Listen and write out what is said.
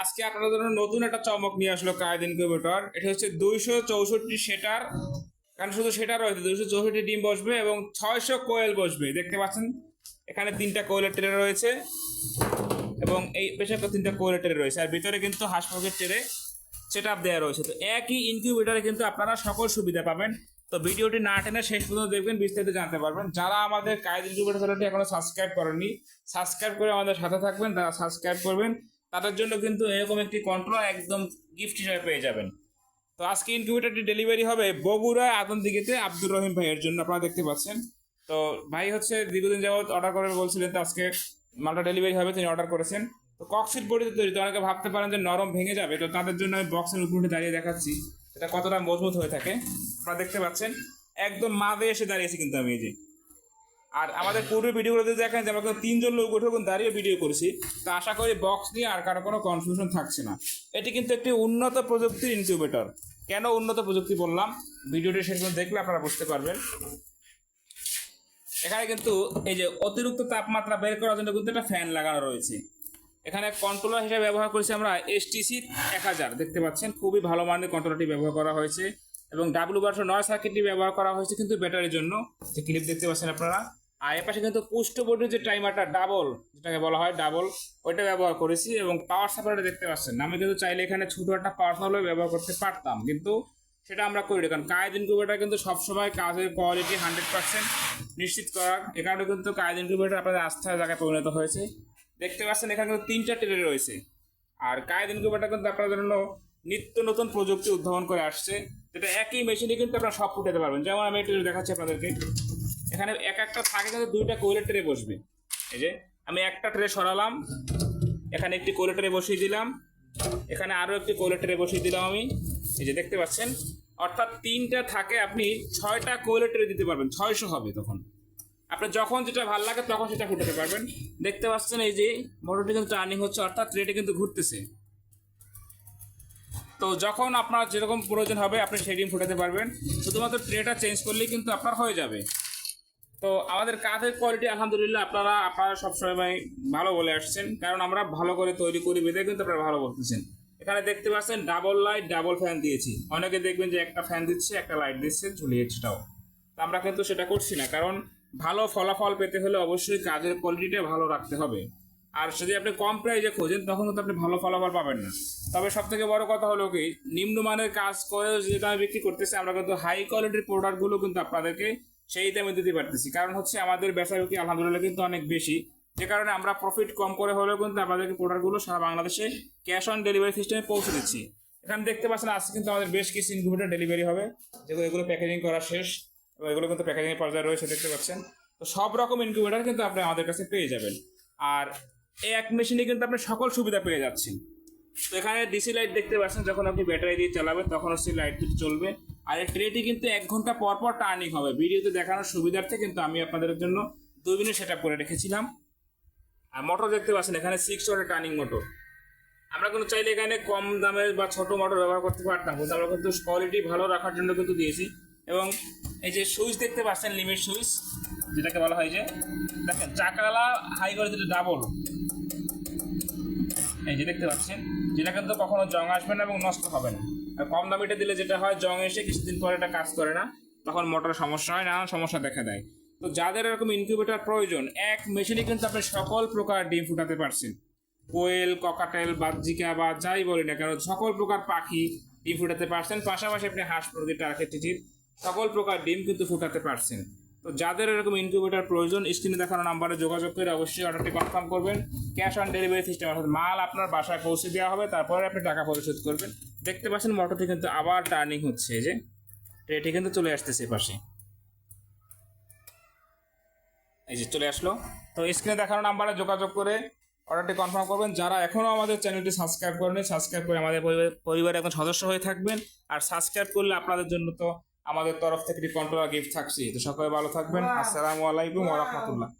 আজকে আপনাদের জন্য নতুন একটা চমক নিয়ে আসলো কায়েদ ইনকিউবেটর এটা হচ্ছে দুইশো চৌষট্টি সেটার, কারণ শুধু সেটা রয়েছে, দুইশো চৌষট্টি ডিম বসবে এবং ছয়শো কোয়েল বসবে। দেখতে পাচ্ছেন, এখানে তিনটা কোয়েলের ট্রে রয়েছে এবং এই পেছনে তিনটা কোয়েলের ট্রে রয়েছে। আর ভিতরে কিন্তু হাঁস মুরগির ট্রে সেট আপ দেওয়া রয়েছে। তো একই ইনকিউবেটারে কিন্তু আপনারা সকল সুবিধা পাবেন। তো ভিডিওটি না টেনে শেষ পর্যন্ত দেখবেন, বিস্তারিত জানতে পারবেন। যারা আমাদের কায়েদ ইনকিউবেটার চ্যানেলটি এখনও সাবস্ক্রাইব করেননি সাবস্ক্রাইব করে আমাদের সাথে থাকবেন, তারা সাবস্ক্রাইব করবেন। তাদের জন্য কিন্তু এরকম একটি কন্ট্রোল একদম গিফট হিসাবে পেয়ে যাবেন। তো আজকে ইনকিউবেটারটি ডেলিভারি হবে বগুড়া আদমদিঘিতে আব্দুর রহিম ভাইয়ের জন্য, আপনারা দেখতে পাচ্ছেন। তো ভাই হচ্ছে দীর্ঘদিন যাবত অর্ডার করে বলছিলেন তো আজকে মালটা ডেলিভারি হবে, তিনি অর্ডার করেছেন। তো কক্সিট বডিতে তৈরি, তো অনেকে ভাবতে পারেন যে নরম ভেঙে যাবে, তো তাদের জন্য আমি বক্সের উপরে দাঁড়িয়ে দেখাচ্ছি। এটা কতটা মজবুত হয়ে থাকে, আপনারা দেখতে পাচ্ছেন। একদম মাঝে এসে দাঁড়িয়েছি কিন্তু আমি এই যে। আর আমাদের পূর্বে ভিডিওগুলোতে দেখেন যে আমরা তিনজন লোক উঠে দাঁড়িয়ে ভিডিও করেছি। তো আশা করি বক্স নিয়ে আর কারও কোনো কনফিউশন থাকছে না। এটি কিন্তু একটি উন্নত প্রযুক্তির ইনকিউবেটর কেন উন্নত প্রযুক্তি বললাম? ভিডিওটি শেষ পর্যন্ত দেখলে আপনারা বুঝতে পারবেন। এখানে কিন্তু এই যে অতিরিক্ত তাপমাত্রা বের করার জন্য কিন্তু একটা ফ্যান লাগানো রয়েছে। এখানে কন্ট্রোলার হিসেবে ব্যবহার করেছি আমরা এসটিসি এক হাজার। দেখতে পাচ্ছেন, খুবই ভালো মানের কন্ট্রোলারটি ব্যবহার করা হয়েছে। এবং ডাব্লু বারশো নয় সার্কিটটি ব্যবহার করা হয়েছে কিন্তু ব্যাটারির জন্য। যে ক্লিপ দেখতে পাচ্ছেন আপনারা। আর এর পাশে কিন্তু পুষ্ট বোর্ডের যে টাইমারটা, ডাবল, যেটাকে বলা হয় ডাবল, ওইটা ব্যবহার করেছি এবং পাওয়ার সাপ্লাইটা দেখতে পাচ্ছেন। আমি কিন্তু চাইলে এখানে ছোটো একটা পাওয়ার সাপ্লাই ব্যবহার করতে পারতাম, কিন্তু সেটা আমরা করি কারণ কায়েদ ইনকিউবেটার কিন্তু সবসময় কাজের কোয়ালিটি হান্ড্রেড পার্সেন্ট নিশ্চিত করার এ কারণে কিন্তু কায়েদ ইনকিউবেটার আপনাদের আস্থার জায়গায় পরিণত হয়েছে। দেখতে পাচ্ছেন এখানে কিন্তু তিনটা ট্রে রয়েছে। আর কায়েদ ইনকিউবেটার কিন্তু আপনাদের জন্য নিত্য নতুন প্রযুক্তি উদ্ভাবন করে আসছে। যেটা একই মেশিনে কিন্তু আপনারা সব ফুটাতে পারবেন। যেমন আমি একটু দেখাচ্ছি আপনাদেরকে। এখানে এক একটা থাকে কিন্তু দুইটা কোয়েলের ট্রে বসবে। এই যে, আমি একটা ট্রে সরালাম, এখানে একটি কোয়েলের ট্রে বসিয়ে দিলাম, এখানে আরও একটি কোয়েলের ট্রে বসিয়ে দিলাম আমি। এই যে, দেখতে পাচ্ছেন? অর্থাৎ তিনটা থাকে, আপনি ছয়টা কোয়েলের ট্রে দিতে পারবেন, ছয়শো হবে তখন। আপনার যখন যেটা ভালো লাগে তখন সেটা ফুটাতে পারবেন। দেখতে পাচ্ছেন এই যে, মোটরটি কিন্তু টার্নিং হচ্ছে, অর্থাৎ ট্রেটা কিন্তু ঘুরতেছে। তো যখন আপনার যেরকম প্রয়োজন হবে, আপনি সেই ডিম ফুটাতে পারবেন। শুধুমাত্র ট্রেটা চেঞ্জ করলেই কিন্তু আপনার হয়ে যাবে। তো আমাদের কাঠের কোয়ালিটি আলহামদুলিল্লাহ আপনারা আপনারা সবসময় ভালো বলে আসছেন। কারণ আমরা ভালো করে তৈরি করি বেঁধে কিন্তু আপনারা ভালো বলতেছেন। এখানে দেখতে পাচ্ছেন ডাবল লাইট ডাবল ফ্যান দিয়েছি। অনেকে দেখবেন যে একটা ফ্যান দিচ্ছে, একটা লাইট দিচ্ছে, ঝুলিয়ে সেটাও তো আমরা কিন্তু সেটা করছি না, কারণ ভালো ফলাফল পেতে হলে অবশ্যই কাজের কোয়ালিটিটা ভালো রাখতে হবে। আর যদি আপনি কম প্রাইজে খোঁজেন, তখন কিন্তু আপনি ভালো ফলাফল পাবেন না। তবে সব থেকে বড় কথা হলো কি, নিম্নমানের কাজ করে যেটা আমি বিক্রি করতেছি, আমরা কিন্তু হাই কোয়ালিটির প্রোডাক্টগুলো কিন্তু আপনাদেরকে সেই দামে দিতে পারতেছি। কারণ হচ্ছে আমাদের বেচা বিক্রি আলহামদুলিল্লাহ কিন্তু অনেক বেশি। যে কারণে আমরা প্রফিট কম করে হলেও কিন্তু আপনাদেরকে প্রোডাক্টগুলো সারা বাংলাদেশে ক্যাশ অন ডেলিভারি সিস্টেমে পৌঁছে দিচ্ছি। এখানে দেখতে পাচ্ছেন, আজকে কিন্তু আমাদের বেশ কিছু ইনকিউবেটার ডেলিভারি হবে। যেগুলো এগুলো প্যাকেজিং করা শেষ। এবং এগুলো কিন্তু প্যাকেজিংয়ের পর্যায়ে রয়েছে, দেখতে পাচ্ছেন। তো সব রকম ইনকিউবেটার কিন্তু আপনি আমাদের কাছে পেয়ে যাবেন। আর এক মেশিনে কিন্তু আপনি সকল সুবিধা পেয়ে যাচ্ছেন। এখানে ডিসি লাইট দেখতে পাচ্ছেন, যখন আপনি ব্যাটারি দিয়ে চালাবেন, তখন হচ্ছে লাইট চলবে। আর এই ট্রেটি কিন্তু এক ঘণ্টা পর পর টার্নিং হবে। ভিডিওতে দেখানোর সুবিধার্থে কিন্তু আমি আপনাদের জন্য দুই মিনিট সেট করে রেখেছিলাম। আর মোটর দেখতে পাচ্ছেন, এখানে সিক্স ওয়াটের টার্নিং মোটর আমরা কিন্তু চাইলে এখানে কম দামের বা ছোট মোটর ব্যবহার করতে পারতাম, কিন্তু আমরা কিন্তু কোয়ালিটি ভালো রাখার জন্য কিন্তু দিয়েছি। এবং এই যে সুইচ দেখতে পাচ্ছেন লিমিট সুইচ যেটাকে বলা হয় যে, দেখেন, চাকালা হাই করে যেটা ডাবল এই যে দেখতে পাচ্ছেন, যেটা কিন্তু কখনো জং আসবে না এবং নষ্ট হবে না। আর কম দামিটা দিলে যেটা হয়, জং এসে কিছুদিন পরে এটা কাজ করে না, তখন মোটরের সমস্যা হয়, নানান সমস্যা দেখা দেয়। তো যাদের এরকম ইনকিউবেটর প্রয়োজন, এক মেশিনে কিন্তু আপনি সকল প্রকার ডিম ফুটাতে পারছেন। কোয়েল, ককাটেল বাজ্জিকা বা যাই বলি না কেন, সকল প্রকার পাখি ডিম ফুটাতে পারছেন। পাশাপাশি আপনি হাঁস, মুরগি, টার্কি, টিটির সকল প্রকার ডিম কিন্তু ফুটাতে পারছেন। তো যাদের এরকম ইনকিউবেটর প্রয়োজন স্ক্রিনে দেখানো নাম্বারে যোগাযোগ করে অবশ্যই অর্ডারটি কনফার্ম করবেন। ক্যাশ অন ডেলিভারি সিস্টেম অর্থাৎ মাল আপনার বাসায় পৌঁছে দেওয়া হবে, তারপরে আপনি টাকা পরিশোধ করবেন। দেখতে পাচ্ছেন মোটরটি কিন্তু আবার টার্নিং হচ্ছে যে। ট্রেটি কিন্তু চলে আসতেছে পাশে। এই যে চলে আসলো। তো স্ক্রিনে দেখানো নাম্বারে যোগাযোগ করে অর্ডারটি কনফার্ম করবেন। যারা এখনও আমাদের চ্যানেলটি সাবস্ক্রাইব করেনি সাবস্ক্রাইব করে আমাদের পরিবার- পরিবারের একজন সদস্য হয়ে থাকবেন। আর সাবস্ক্রাইব করলে আপনাদের জন্য তো আমাদের তরফ থেকে কন্ট্রোলার গিফট থাকছি। তো সকলে ভালো থাকবেন। আসসালামু আলাইকুম ওয়া রাহমাতুল্লাহ।